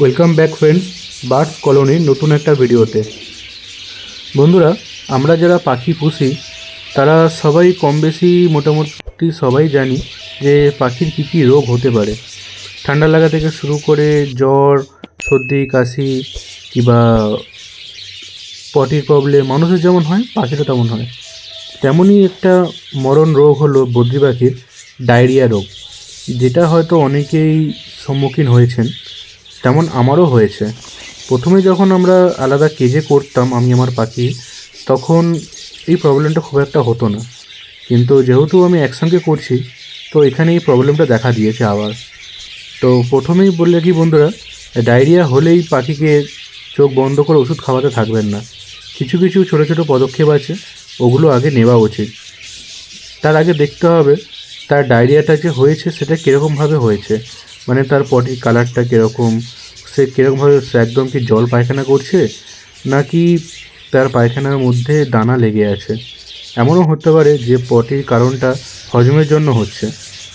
Welcome back friends birds কলোনির নতুন একটা ভিডিওতে। বন্ধুরা, আমরা যারা পাখি পুষি, তারা সবাই কম বেশি মোটামুটি সবাই জানি যে পাখির কী কী রোগ হতে পারে। ঠান্ডা লাগা থেকে শুরু করে জ্বর, সর্দি, কাশি কিংবা পটির প্রবলেম মানুষের যেমন হয়, পাখিরও তেমন হয়। তেমনই একটা মরণ রোগ হলো বদ্রি পাখির ডায়রিয়া রোগ, যেটা হয়তো অনেকেই সম্মুখীন হয়েছেন। তেমন আমারও হয়েছে। প্রথমে যখন আমরা আলাদা কেজে করতাম, আমি, আমার পাখি, তখন এই প্রবলেমটা খুব একটা হতো না। কিন্তু যেহেতু আমি একসঙ্গে করছি, তো এখানে এই প্রবলেমটা দেখা দিয়েছে আবার। তো প্রথমেই বললে কি বন্ধুরা, ডায়রিয়া হলেই পাখিকে চোখ বন্ধ করে ওষুধ খাওয়াতে থাকবেন না। কিছু কিছু ছোটো ছোটো পদক্ষেপ আছে, ওগুলো আগে নেওয়া উচিত। তার আগে দেখতে হবে, তার ডায়রিয়াটা যে হয়েছে, সেটা কীরকমভাবে হয়েছে। মানে তার পটির কালারটা কীরকম? সে কীরকমভাবে সে একদম কি জল পায়খানা করছে? নাকি তার পায়খানার মধ্যে দানা লেগে আছে? এমনও হতে পারে যে পটির কারণটা হজমের জন্য হচ্ছে।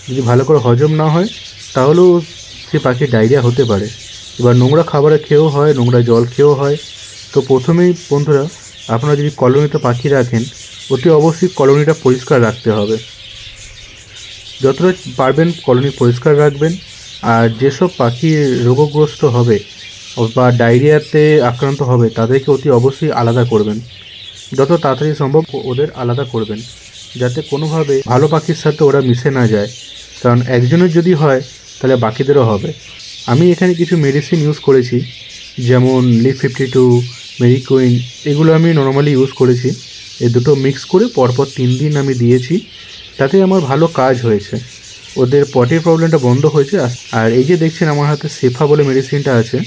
যদি ভালো করে হজম না হয়, তাহলেও সে পাখির ডায়রিয়া হতে পারে। এবার নোংরা খাবারে খেয়েও হয়, নোংরা জল খেয়েও হয়। তো প্রথমেই বন্ধুরা, আপনারা যদি কলোনিতে পাখি রাখেন, অতি অবশ্যই কলোনিটা পরিষ্কার রাখতে হবে। যতটা পারবেন কলোনি পরিষ্কার রাখবেন। আর যেসব পাখি রোগগ্রস্ত হবে বা ডায়রিয়াতে আক্রান্ত হবে, তাদেরকে অতি অবশ্যই আলাদা করবেন। যত তাড়াতাড়ি সম্ভব ওদের আলাদা করবেন, যাতে কোনোভাবে ভালো পাখির সাথে ওরা মিশে না যায়। কারণ একজনের যদি হয়, তাহলে বাকিদেরও হবে। আমি এখানে কিছু মেডিসিন ইউজ করেছি, যেমন লিপ ফিফটি টু মেরিকুইন এগুলো আমি নর্মালি ইউজ করেছি। এই দুটো মিক্স করে পরপর তিন দিন আমি দিয়েছি। তাতে আমার ভালো কাজ হয়েছে। ওদের পটির প্রবলেমটা বন্ধ হয়েছে, আর- এই যে দেখছেন আমার হাতে সেফা বলে মেডিসিনটা আছে,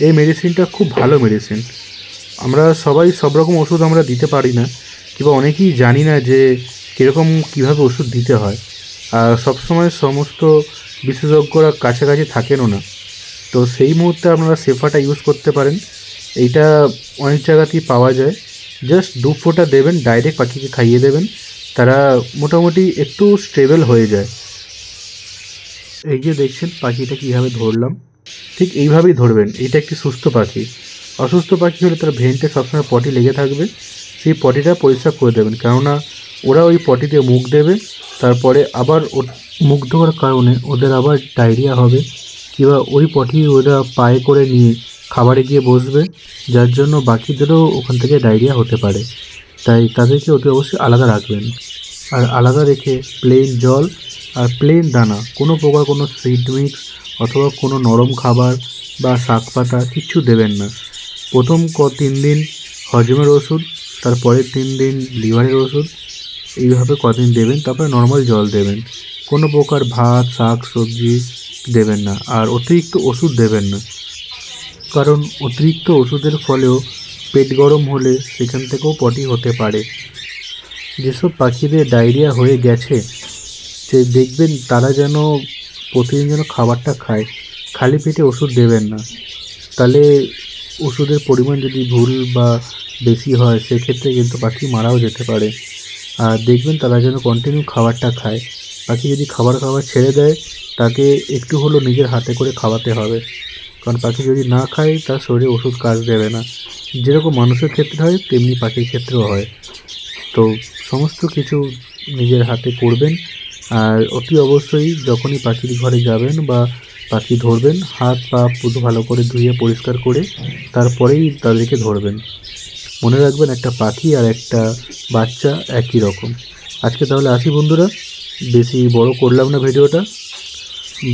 এই মেডিসিনটা খুব ভালো মেডিসিন আমরা সবাই সব রকম ওষুধ আমরা দিতে পারি না, কিংবা অনেকেই জানি না যে কীরকম কীভাবে ওষুধ দিতে হয়। আর সবসময় সমস্ত বিশেষজ্ঞরা কাছাকাছি থাকেনও না। তো সেই মুহূর্তে আপনারা সেফাটা ইউজ করতে পারেন। এইটা অনেক জায়গাতেই পাওয়া যায়। জাস্ট দু ফোঁটা দেবেন ডাইরেক্ট পাখিকে খাইয়ে দেবেন। তারা মোটামুটি একটু স্টেবল হয়ে যায়। এই যে দেখছেন পাখিটা কীভাবে ধরলাম? ঠিক এইভাবেই ধরবেন। এটা একটি সুস্থ পাখি। অসুস্থ পাখি হলে তার ভেন্টে সবসময় পটি লেগে থাকবে। সেই পটিটা পরিষ্কার করে দেবেন। কেননা ওরা ওই পটিতে মুখ দেবে, তারপরে আবার ও মুখ ধোয়ার কারণে ওদের আবার ডায়রিয়া হবে কিংবা ওই পটি ওরা পায়ে করে নিয়ে খাবারে গিয়ে বসবে, যার জন্য বাকিদেরও ওখান থেকে ডায়রিয়া হতে পারে। তাই তাদেরকে অতি অবশ্যই আলাদা রাখবেন। আর আলাদা রেখে প্লেন জল আর প্লেন দানা, কোনো প্রকার কোনো সুইট মিক্স অথবা কোনো নরম খাবার বা শাক পাতা কিচ্ছু দেবেন না। প্রথম ক তিন দিন হজমের ওষুধ, তারপরের তিন দিন লিভারের ওষুধ, এইভাবে কদিন দেবেন, তারপরে নর্মাল জল দেবেন। কোনো প্রকার ভাত, শাক, সবজি দেবেন না, আর অতিরিক্ত ওষুধ দেবেন না। কারণ অতিরিক্ত ওষুধের ফলেও পেট গরম হলে সেখান থেকেও পটি হতে পারে। যেসব পাখিদের ডায়রিয়া হয়ে গেছে যে দেখবেন তারা যেন প্রতিদিন যেন খাবারটা খায়, খালি পেটে ওষুধ দেবেন না। তাহলে ওষুধের পরিমাণ যদি ভুল বা বেশি হয়, সেক্ষেত্রে কিন্তু পাখি মারাও যেতে পারে। আর দেখবেন তারা যেন কন্টিনিউ খাবারটা খায়। পাখি যদি খাবার খাবার ছেড়ে দেয়, তাকে একটু হলেও নিজের হাতে করে খাওয়াতে হবে। কারণ পাখি যদি না খায়, তার শরীরে ওষুধ কাজ দেবে না। যেরকম মানুষের ক্ষেত্রে হয়, তেমনি পাখির ক্ষেত্রেও হয়। তো সমস্ত কিছু নিজের হাতে করবেন। আর অতি অবশ্যই যখনই পাখির ঘরে যাবেন বা পাখি ধরবেন, হাত পা পুরো ভালো করে ধুয়ে পরিষ্কার করে তারপরেই তাদেরকে ধরবেন। মনে রাখবেন একটা পাখি আর একটা বাচ্চা একই রকম। আজকে তাহলে আসি বন্ধুরা, বেশি বড় করলাম না ভিডিওটা।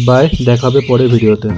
বাই, দেখাবে পরে ভিডিওতে।